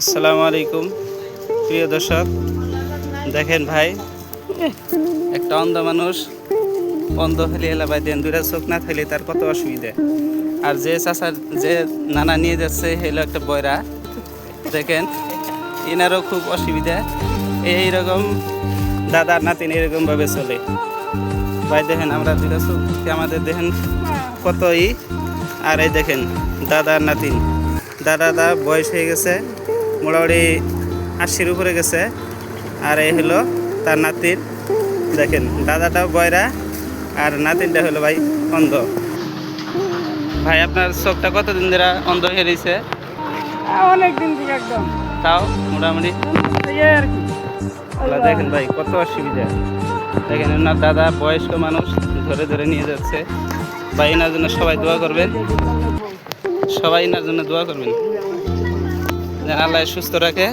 আসসালামু আলাইকুম। প্রিয় দর্শক, দেখেন ভাই, একটা অন্ধ মানুষ অন্ধ হলে এলাকায় দেন, দুইটা চোখ না থাকলে তার কত অসুবিধা। আর যে চাচার, যে নানা নিয়ে যাচ্ছে হলো একটা বয়রা। দেখেন, এনারও খুব অসুবিধা। এইরকম দাদার নাতিন এরকমভাবে চলে। ভাই দেখেন, আমরা দুইটা চোখ আমাদের দেখেন কতই। আর এই দেখেন, দাদার নাতিন। দাদা দা বয়স হয়ে গেছে মোটামুটি আশির উপরে গেছে। আর এই হলো তার নাতির। দেখেন দাদাটা বয়রা আর নাতিনটা হলো ভাই অন্ধ। ভাই আপনার চোখটা কতদিন ধরে অন্ধ হয়ে রয়েছে? অনেক দিন থেকে একদম। তাও মোটামুটি? দেখেন ভাই কত অসুবিধা। দেখেন ওনার দাদা বয়স্ক মানুষ ধরে ধরে নিয়ে যাচ্ছে। ভাই এনার জন্য সবাই দোয়া করবেন। সবাই এনার জন্য দোয়া করবেন। আল্লাহ সুস্থ রাখে।